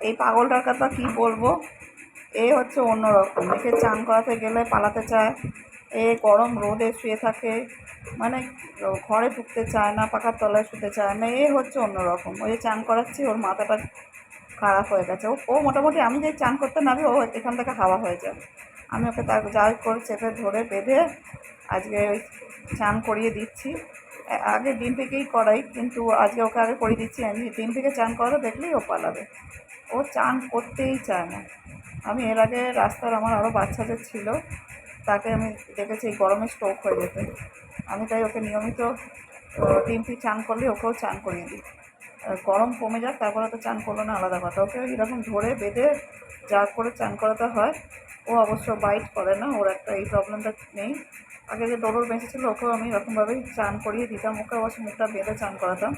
এই পাগলটার কথা কী বলব? এ হচ্ছে অন্যরকম। একে চান করাতে গেলে পালাতে চায়। এ গরম রোদে শুয়ে থাকে। মানে ঘরে ঢুকতে চায় না, পাখার তলায় শুতে চায় না। এ হচ্ছে অন্যরকম। ওই চান করাচ্ছি, ওর মাথাটা খারাপ হয়ে গেছে। ও মোটামুটি আমি যে চান করতে নামি, ও এখান থেকে হাওয়া হয়ে যায়। আমি ওকে তার যা হোক করে চেপে ধরে বেঁধে আজকে ওই চান করিয়ে দিচ্ছি। আগে ডিম থেকেই করাই, কিন্তু আজকে ওকে আগে করে দিচ্ছি, আমি ডিম থেকে চান করাতে দেখলেই ও পালাবে। ও চান করতেই চায় না। আমি এর আগে রাস্তার আমার আরও বাচ্চাদের ছিল, তাকে আমি দেখেছি গরমে স্ট্রোক হয়ে যেতে। আমি তাই ওকে নিয়মিত ডিম থেকে চান করলে ওকেও চান করিয়ে দিই। গরম কমে যাক, তারপরে তো চান করল না, আলাদা কথা। ওকে এরকম ধরে বেঁধে, যা করে চান করাতে হয় ও অবশ্য বাইট করে না, ওর একটা এই প্রবলেমটা নেই। আগে যে ডোডোর বেঁচে ছিল ওকেও আমি এরকমভাবেই চান করিয়ে দিতাম, ওকে অবশ্য মুখটা বেঁধে চান করাতাম।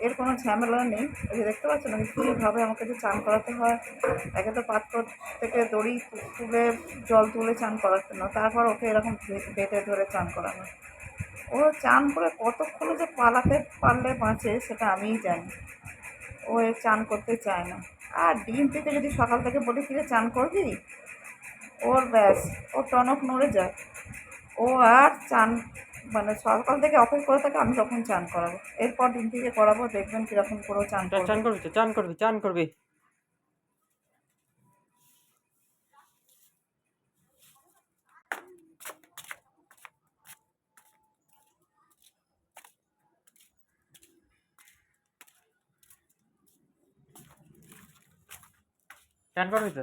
এর কোনো ঝামেলা নেই। এই যে দেখতে পাচ্ছেন আমি কীভাবে আমাকে যে চান করাতে হয়, একে তো পাত্র থেকে দড়ি তুলে, জল তুলে চান করাতে না, তারপর ওকে এরকম বেঁধে ধরে চান করানো। ও চান করে কতক্ষণে যে পালাতে পারলে বাঁচে, সেটা আমিই জানি। ও চান করতে চায় না। আর ডিম থেকে যদি সকাল থেকে বলি ফিরে চান করবি? ওর ব্যাস ও টনক নড়ে যায়। ও আর চান মানে সকাল থেকে অফিস করে থাকে আমি তখন চান করাবো। এরপর দিন থেকে করাবো দেখবেন কীরকম করে চান চান করবি তো চান করবি চান করবি। চান করবি তো?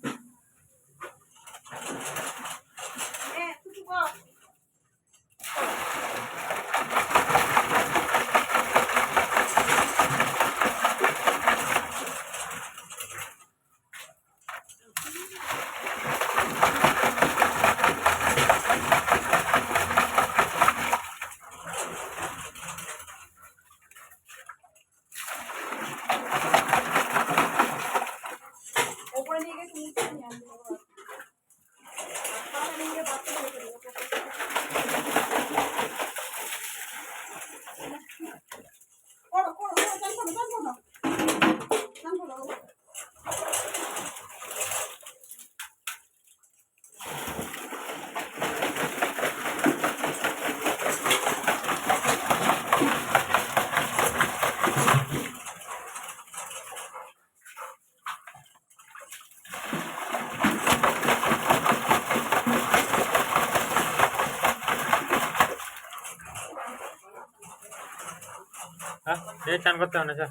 হ্যাঁ এই চান করতে হবে না চ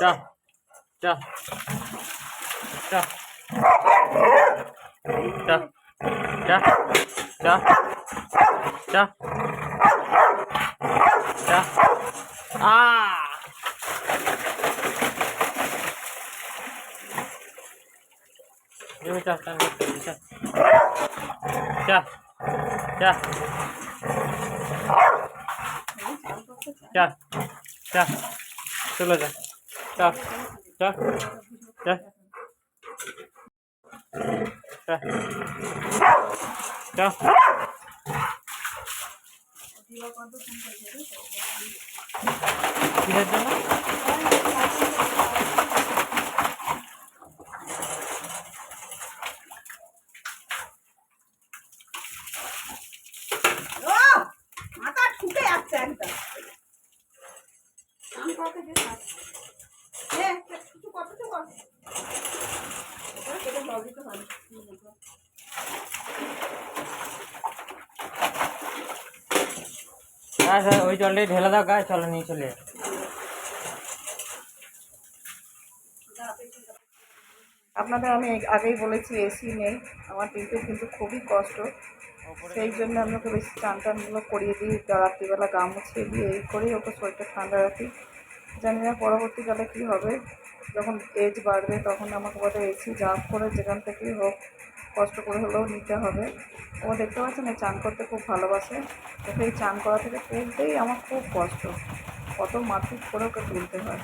চ চ চ চ চ চ চ চ চ আ তুমি চ চান করতে হবে, চ চ ya, ya, ya, ya, ya, ya, ya, ya, ya, ya, ya, ya, ya, Thank you. হয় হ্যাঁ ওই জলটাই ঢেলে দাও, গায়ে চলো, নিয়ে চলে আপনাদের আমি আগেই বলেছি এসি নেই। আমার কিন্তু কিন্তু খুবই কষ্ট। সেই জন্য আমি ওকে বেশি চান টানগুলো করিয়ে দিই রাত্রিবেলা গা মুছিয়ে দিই, এই করেই ওকে শরীরটা ঠান্ডা রাখি। জানি না পরবর্তীকালে কী হবে। যখন এজ বাড়বে তখন আমাকে বলে, এসি যা করে যেখান থেকেই হোক, কষ্ট করে হলেও নিতে হবে। ও দেখতে পাচ্ছেন না চান করতে খুব ভালোবাসে। ওকে এই চান করা থেকে তুলতেই আমার খুব কষ্ট। কত মারপিট করে ওকে তুলতে হয়।